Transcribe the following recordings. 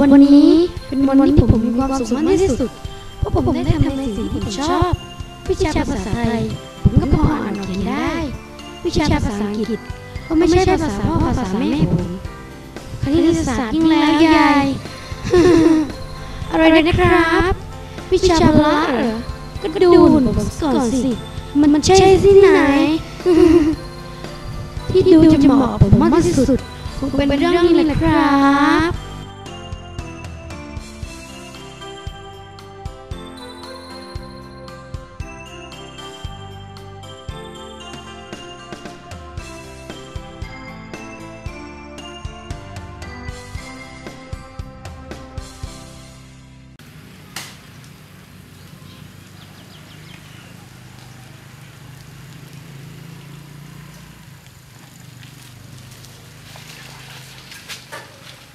วันนี้เป็นวันที่ผมมีความสุขมากที่สุด เพราะผมได้ทำในสิ่งที่ผมชอบ วิชาภาษาไทย ผมก็พออ่านออกเขียนได้ วิชาภาษาอังกฤษก็ไม่ใช่ภาษาพ่อภาษาแม่ผมคณิตศาสตร์ยิ่งแล้วใหญ่อะไรนะครับ วิชาพละเหรอก็ดูหุ่นผมก่อนสิ มันมันใช่ที่ไหน ที่ดูจะเหมาะผมมากที่สุดคงเป็นเรื่องนี้แหละครับ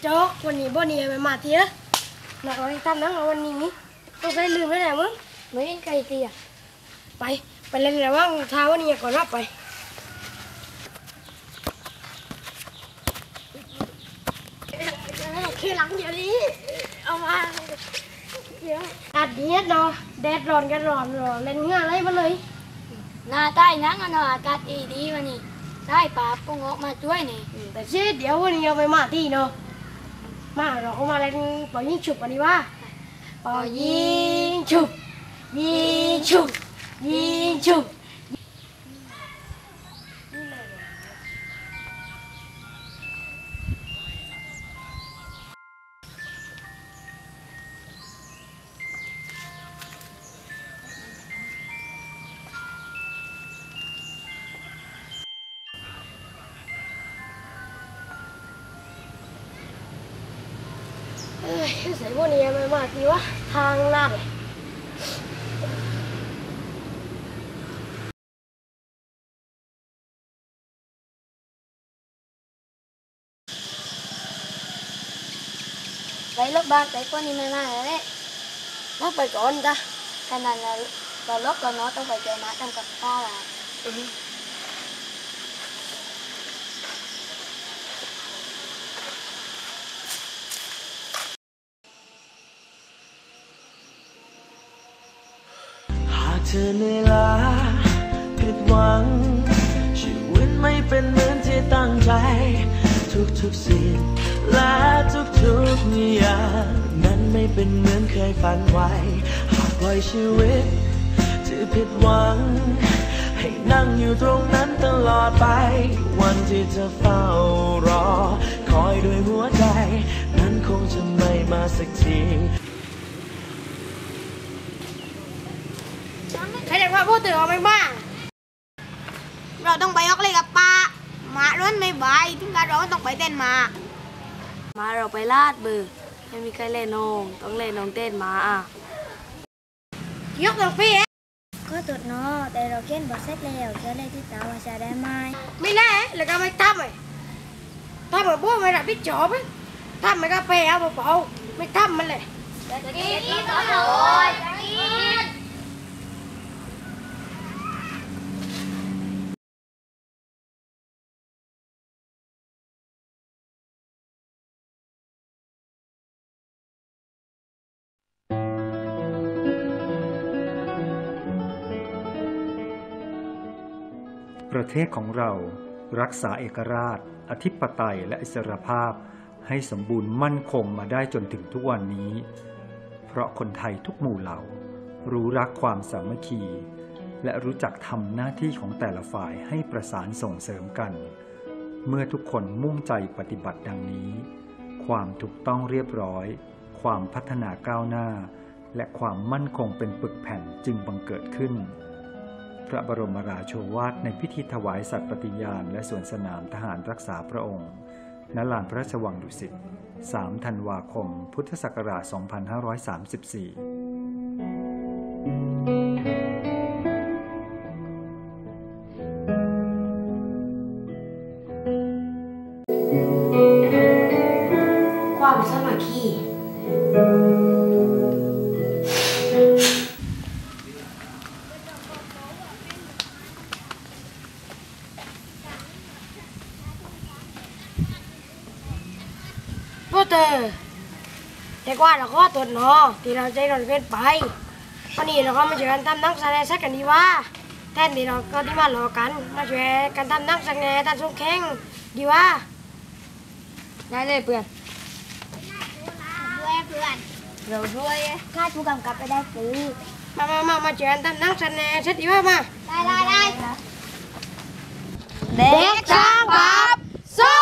โจ๊กวันนี้บ่นี่ไปมาทีละหนักวันทำนังวันนี้ต้องได้ลืมไม่ได้มึงไม่เห็นใครเตียไปไปเล่นระว่างเท้าวันนี้ก่อนรับไปขี้หลังเดี๋ยวนี้เอามาเดี๋ยวอัดเนี้ยเนาะแดดร้อนกันร้อนร้อนเล่นงานอะไรมาเลยหน้าใต้นังอะเนาะอากาศดีดีวันนี้ใต้ป่าปงออกมาช่วยนี่แต่เช่เดี๋ยววันนี้เอาไปมาที่เนาะ มาเราก็มาเล่นปล่อยยิงฉุบวันนี้ว่าปล่อยยิงฉุบยิงฉุบยิงฉุบ เอ้ยใส่พวกนี้ไม่มาทีวะทางลาดเลยไปลบบ้านไปคนนี้ไม่มาเลย มาไปก่อนจ้ะ ขนาดเราเราลบเราเนาะต้องไปเจอมาทำกับข้าวอะ หากเธอเหนื่อยล้าผิดหวัง ชีวิตไม่เป็นเหมือนที่ตั้งใจ ทุกๆสิ่งและทุกๆอย่างนั้นไม่เป็นเหมือนเคยฝันไว้ หากปล่อยชีวิตที่ผิดหวัง ให้นั่งอยู่ตรงนั้นตลอดไป วันที่เธอเฝ้ารอ คอยด้วยหัวใจ นั้นคงจะไม่มาสักที ใครอยากว่าพูดตื่นออกไปบ้าง เราต้องไปออกเลยกับป้ามาร้อนไม่ไหวถึงการเราต้องไปเต้นมา มาเราไปลาดเบือไม่มีใครเล่นนองต้องเล่นน้องเต้นมาอะยกตัวพี่เอ๊ะก็ตุดเนาะแต่เราเขียนบทเสร็จแล้วจะเลยที่ตาว่าจะได้ไหมไม่แน่แล้วก็ไม่ทำเลยทำแบบพวกไม่รับผิดชอบเลยทำไม่ก็ไปเอาเปล่าๆไม่ทำมันเลย ประเทศของเรารักษาเอกราช อธิปไตยและอิสรภาพ ให้สมบูรณ์มั่นคงมาได้จนถึงทุกวันนี้ เพราะคนไทยทุกหมู่เหล่า รู้รักความสามัคคี และรู้จักทำหน้าที่ของแต่ละฝ่ายให้ประสานส่งเสริมกัน เมื่อทุกคนมุ่งใจปฏิบัติดังนี้ ความถูกต้องเรียบร้อย ความพัฒนาก้าวหน้า และความมั่นคงเป็นปึกแผ่นจึงบังเกิดขึ้น ระบรมราโชวาทในพิธีถวายสัตย์ปฏิญาณ และสวนสนามทหารรักษาพระองค์ ณ ลานพระราชวังดุสิต 3 ธันวาคม พุทธศักราช 2534 เตอร์แต่กว่าเราก็ตัวเนาะที่เราใจร้อนเกินไปวันนี้เราก็มาช่วยกันทำนักแสดงสักกันดีว่าแทนที่เราก็ที่มารอกันมาช่วยกันทำนักแสดงตัดส่งแข่งดีว่าได้เลยเพื่อนด้วยเพื่อนเราด้วยค่าผู้กำกับไปได้ซื้อมามามามาช่วยกันทำนักแสดงสักดีว่ามาได้ได้ได้เด็กช่างภาพสู้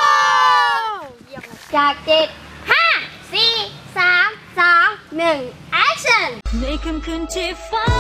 จากเจ็ดห้าสี่สามสอง หนึ่ง action ในค่ำคืนที่ฟ้า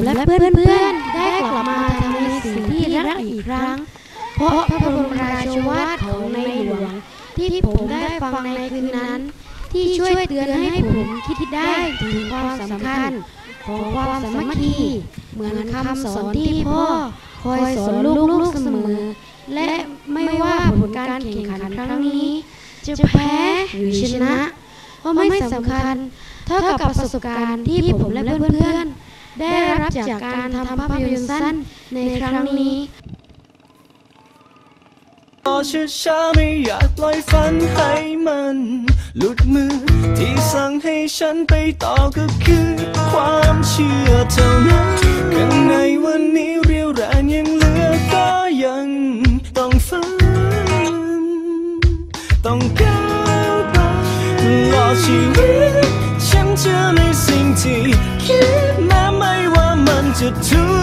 ผมและเพื่อนๆได้กลับมาทำในสิ่งที่รักอีกครั้ง เพราะพระบรมราชวาทของในหลวง ที่ผมได้ฟังในคืนนั้น ที่ช่วยเตือนให้ผมคิดได้ถึงความสำคัญของความสามัคคีเหมือนคำสอนที่พ่อคอยสอนลูกๆเสมอ และไม่ว่าผลการแข่งขันครั้งนี้ จะแพ้หรือชนะ ก็ไม่สำคัญเท่ากับประสบการณ์ที่ผมและเพื่อนๆ ได้รับจากการทำภาพยนตร์สั้นในครั้งนี้รอช้าไม่อยากปล่อยฝันให้มัน หลุดมือ ที่สั่งให้ฉันไปต่อก็คือ ความเชื่อเท่านั้นข้างในวันนี้เรียวแรงยังเหลือก็ยังต้องฝัน ต้องก้าวไปตลอดชีวิตฉันเอในสิ่งที่คิด to two